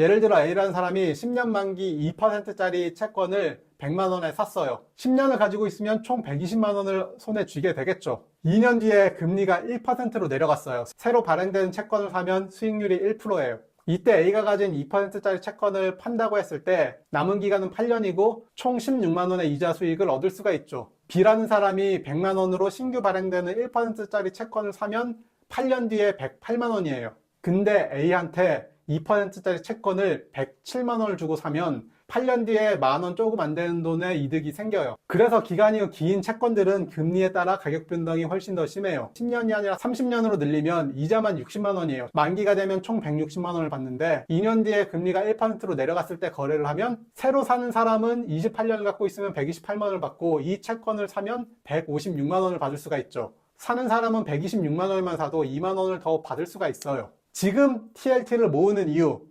예를 들어 A라는 사람이 10년 만기 2%짜리 채권을 100만 원에 샀어요. 10년을 가지고 있으면 총 120만 원을 손에 쥐게 되겠죠. 2년 뒤에 금리가 1%로 내려갔어요. 새로 발행된 채권을 사면 수익률이 1%예요. 이때 A가 가진 2%짜리 채권을 판다고 했을 때 남은 기간은 8년이고 총 16만 원의 이자 수익을 얻을 수가 있죠. B라는 사람이 100만 원으로 신규 발행되는 1%짜리 채권을 사면 8년 뒤에 108만 원이에요. 근데 A한테 2%짜리 채권을 107만 원을 주고 사면 8년 뒤에 만 원 조금 안 되는 돈의 이득이 생겨요. 그래서 기간이 긴 채권들은 금리에 따라 가격 변동이 훨씬 더 심해요. 10년이 아니라 30년으로 늘리면 이자만 60만 원이에요. 만기가 되면 총 160만 원을 받는데 2년 뒤에 금리가 1%로 내려갔을 때 거래를 하면 새로 사는 사람은 28년을 갖고 있으면 128만 원을 받고 이 채권을 사면 156만 원을 받을 수가 있죠. 사는 사람은 126만 원만 사도 2만 원을 더 받을 수가 있어요. 지금 TLT를 모으는 이유